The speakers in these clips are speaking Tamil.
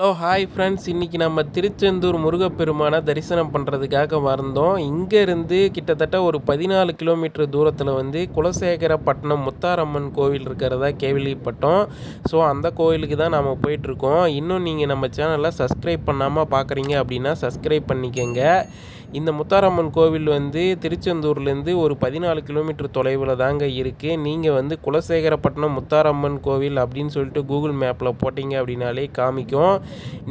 Hello hi friends. இன்றைக்கி நம்ம திருச்செந்தூர் முருகப்பெருமானை தரிசனம் பண்ணுறதுக்காக வந்தோம். இங்கேருந்து கிட்டத்தட்ட ஒரு பதினாலு கிலோமீட்டர் தூரத்தில் வந்து குலசேகரப்பட்டினம் முத்தாரம்மன் கோவில் இருக்கிறதா கேள்விப்பட்டோம். ஸோ அந்த கோவிலுக்கு தான் நாம் போயிட்டுருக்கோம். இன்னும் நீங்கள் நம்ம சேனலை சப்ஸ்கிரைப் பண்ணாமல் பார்க்குறீங்க அப்படின்னா சப்ஸ்கிரைப் பண்ணிக்கோங்க. இந்த முத்தாரம்மன் கோவில் வந்து திருச்செந்தூர்லேருந்து ஒரு பதினாலு கிலோமீட்டர் தொலைவில் தாங்க இருக்குது நீங்கள் வந்து குலசேகரப்பட்டினம் முத்தாரம்மன் கோவில் அப்படின்னு சொல்லிட்டு கூகுள் மேப்பில் போட்டிங்க அப்படின்னாலே காமிக்கும்.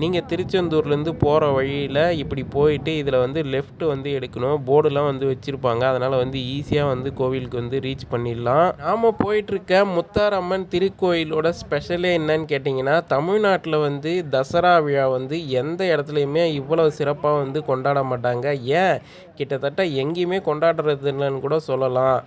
நீங்கள் திருச்செந்தூர்லேருந்து போகிற வழியில் இப்படி போயிட்டு இதில் வந்து லெஃப்ட் வந்து எடுக்கணும். போர்டுலாம் வந்து வச்சுருப்பாங்க. அதனால் வந்து ஈஸியாக வந்து கோவிலுக்கு வந்து ரீச் பண்ணிடலாம். நாம் போயிட்டுருக்க முத்தாரம்மன் திருக்கோயிலோட ஸ்பெஷலே என்னன்னு கேட்டிங்கன்னா தமிழ்நாட்டில் வந்து தசரா விழா வந்து எந்த இடத்துலையுமே இவ்வளோ சிறப்பாக வந்து கொண்டாட மாட்டாங்க. கிட்டத்தட்ட எங்கேயுமே கொண்டாடுறது இல்லைன்னு கூட சொல்லலாம்.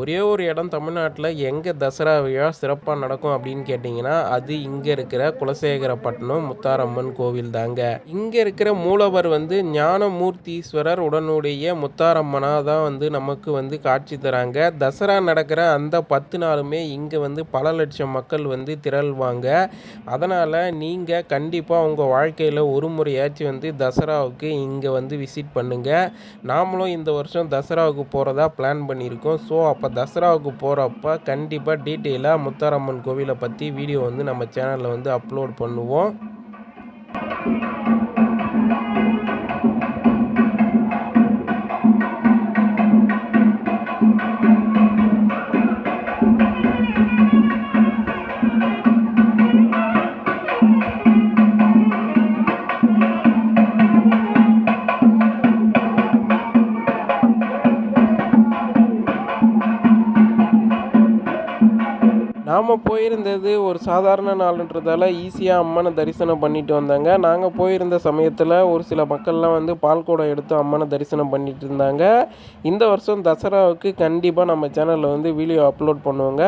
ஒரே ஒரு இடம் தமிழ்நாட்டில் எங்கே தசரா விழா சிறப்பாக நடக்கும் அப்படின்னு கேட்டிங்கன்னா அது இங்கே இருக்கிற குலசேகரப்பட்டினம் முத்தாரம்மன் கோவில் தாங்க. இங்கே இருக்கிற மூலவர் வந்து ஞானமூர்த்தீஸ்வரர் உடனுடைய முத்தாரம்மனாக தான் வந்து நமக்கு வந்து காட்சி தராங்க. தசரா நடக்கிற அந்த பத்து நாளுமே இங்கே வந்து பல லட்சம் மக்கள் வந்து திரள்வாங்க. அதனால் நீங்கள் கண்டிப்பாக உங்கள் வாழ்க்கையில் ஒரு முறையாச்சும் வந்து தசராவுக்கு இங்கே வந்து விசிட் பண்ணுங்கள் நாமளும் இந்த வருஷம் தசராவுக்கு போகிறதா பிளான் பண்ணியிருக்கோம். ஸோ அப்போ தசராவுக்கு போகிறப்ப கண்டிப்பாக டீட்டெயிலாக முத்தாரம்மன் கோவிலை பற்றி வீடியோ வந்து நம்ம சேனலில் வந்து அப்லோட் பண்ணுவோம். நாம் போயிருந்தது ஒரு சாதாரண நாளுன்றதால ஈஸியாக அம்மனை தரிசனம் பண்ணிட்டு வந்தாங்க. நாங்கள் போயிருந்த சமயத்தில் ஒரு சில மக்கள்லாம் வந்து பால்கோடம் எடுத்து அம்மனை தரிசனம் பண்ணிட்டு இருந்தாங்க. இந்த வருஷம் தசராவுக்கு கண்டிப்பாக நம்ம சேனலில் வந்து வீடியோ அப்லோட் பண்ணுவோங்க.